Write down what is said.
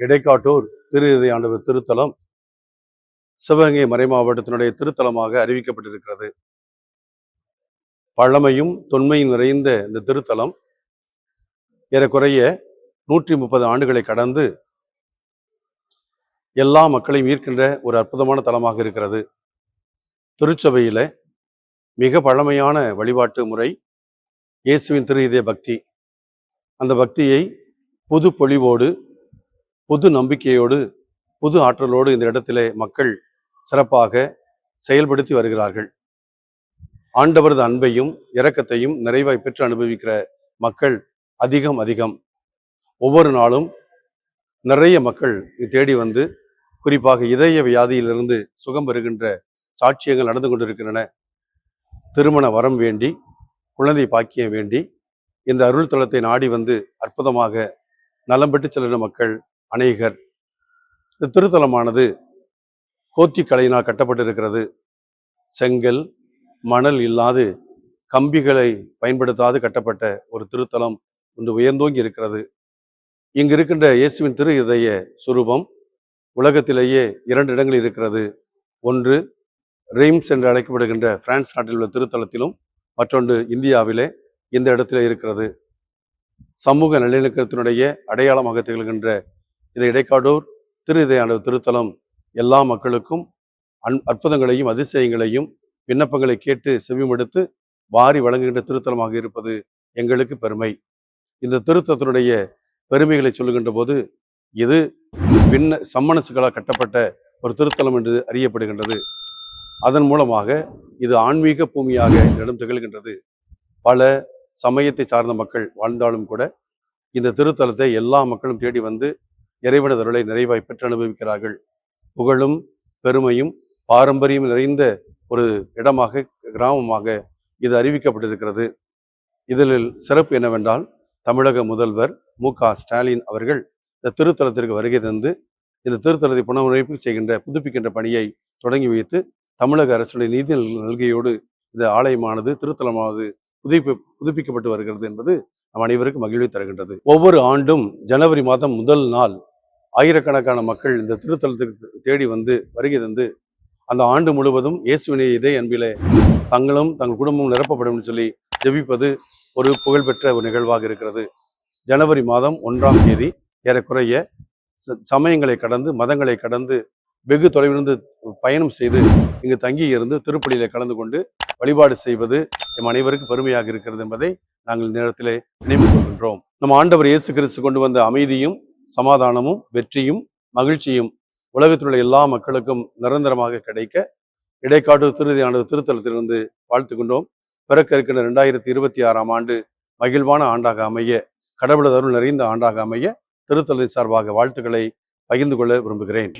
இடைக்காட்டூர் திரு ஆண்டவர் திருத்தலம் சிவகங்கை மறை மாவட்டத்தினுடைய திருத்தலமாக அறிவிக்கப்பட்டிருக்கிறது. பழமையும் தொன்மையும் நிறைந்த இந்த திருத்தலம் ஏறக்குறைய நூற்றி முப்பது ஆண்டுகளை கடந்து எல்லா மக்களையும் ஈர்க்கின்ற ஒரு அற்புதமான தலமாக இருக்கிறது. திருச்சபையில் மிக பழமையான வழிபாட்டு முறை இயேசுவின் திரு இதய பக்தி. அந்த பக்தியை புது பொழிவோடு புது நம்பிக்கையோடு புது ஆற்றலோடு இந்த இடத்திலே மக்கள் சிறப்பாக செயல்படுத்தி வருகிறார்கள். ஆண்டவரது அன்பையும் இரக்கத்தையும் நிறைவாய் பெற்று அனுபவிக்கிற மக்கள் அதிகம் அதிகம். ஒவ்வொரு நாளும் நிறைய மக்கள் தேடி வந்து குறிப்பாக இதய வியாதியிலிருந்து சுகம் பெறுகின்ற சாட்சியங்கள் நடந்து கொண்டிருக்கின்றன. திருமண வரம் வேண்டி குழந்தை பாக்கியம் வேண்டி இந்த அருள் தளத்தை நாடி வந்து அற்புதமாக நலம் பெற்று செல்கிற மக்கள் அநேகர். இந்த திருத்தலமானது கோத்தி கலையினால் கட்டப்பட்டிருக்கிறது. செங்கல் மணல் இல்லாது கம்பிகளை பயன்படுத்தாது கட்டப்பட்ட ஒரு திருத்தலம் ஒன்று உயர்ந்தோங்கி இருக்கிறது. இங்கு இருக்கின்ற இயேசுவின் திரு இதய சுரூபம் உலகத்திலேயே இரண்டு இடங்களில் இருக்கிறது. ஒன்று ரெய்ம்ஸ் என்று அழைக்கப்படுகின்ற பிரான்ஸ் நாட்டில் உள்ள திருத்தலத்திலும் மற்றொன்று இந்தியாவிலே இந்த இடத்திலே இருக்கிறது. சமூக நல்லிணக்கத்தினுடைய அடையாளமாக திகழ்கின்ற இதை இடைக்காடூர் திரு இதயாண்டு திருத்தலம் எல்லா மக்களுக்கும் அன் அற்புதங்களையும் அதிசயங்களையும் விண்ணப்பங்களை கேட்டு செவிமடுத்து வாரி வழங்குகின்ற திருத்தலமாக இருப்பது எங்களுக்கு பெருமை. இந்த திருத்தலத்தினுடைய பெருமைகளை சொல்லுகின்ற போது இது பின்ன சம்மனசுகளால் கட்டப்பட்ட ஒரு திருத்தலம் என்று அறியப்படுகின்றது. அதன் மூலமாக இது ஆன்மீக பூமியாக இடம் திகழ்கின்றது. பல சமயத்தை சார்ந்த மக்கள் வாழ்ந்தாலும் கூட இந்த திருத்தலத்தை எல்லா மக்களும் தேடி வந்து இறைவனது அருளை நிறைவாய் பெற்று அனுபவிக்கிறார்கள் புகழும் பெருமையும் பாரம்பரியம் நிறைந்த ஒரு இடமாக கிராமமாக இது அறிவிக்கப்பட்டிருக்கிறது. இதில் சிறப்பு என்னவென்றால் தமிழக முதல்வர் மு. க. ஸ்டாலின் அவர்கள் இந்த திருத்தலத்திற்கு வருகை தந்து இந்த திருத்தலத்தை புனரமைப்பு செய்கின்ற புதுப்பிக்கின்ற பணியை தொடங்கி வைத்து தமிழக அரசுடைய நிதி நல்கையோடு இந்த ஆலயமானது திருத்தலமானது புதுப்பி புதுப்பிக்கப்பட்டு வருகிறது என்பது நம் அனைவருக்கும் மகிழ்வை தருகின்றது. ஒவ்வொரு ஆண்டும் ஜனவரி மாதம் முதல் நாள் ஆயிரக்கணக்கான மக்கள் இந்த திருத்தலத்துக்கு தேடி வந்து வருகை தந்து அந்த ஆண்டு முழுவதும் இயேசுவினை இதே அன்பிலே தங்களும் தங்கள் குடும்பமும் நிரப்பப்படும் சொல்லி ஜெபிப்பது ஒரு புகழ்பெற்ற ஒரு நிகழ்வாக இருக்கிறது. ஜனவரி மாதம் ஒன்றாம் தேதி ஏறக்குறைய ச- சமயங்களை கடந்து மதங்களை கடந்து வெகு தொலைவிலிருந்து பயணம் செய்து இங்கு தங்கி இருந்து திருப்பலியில கலந்து கொண்டு வழிபாடு செய்வது எம் அனைவருக்கும் பெருமையாக இருக்கிறது என்பதை நாங்கள் இந்த நேரத்திலே நினைவு கொள்கின்றோம் நம் ஆண்டவர் இயேசு கிறிஸ்து கொண்டு வந்த அமைதியும் சமாதானமும் வெற்றியும் மகிழ்ச்சியும் உலகத்தில் உள்ள எல்லா மக்களுக்கும் நிரந்தரமாக கிடைக்க இடைக்காட்டு திருதி ஆண்டு திருத்தலத்திலிருந்து வாழ்த்து கொண்டோம் பிறக்க இருக்கின்ற ரெண்டாயிரத்தி இருபத்தி ஆறாம் ஆண்டு மகிழ்வான ஆண்டாக அமைய கடவுளது அருள் நிறைந்த ஆண்டாக அமைய திருத்தலத்தின் சார்பாக வாழ்த்துக்களை பகிர்ந்து கொள்ள விரும்புகிறேன்.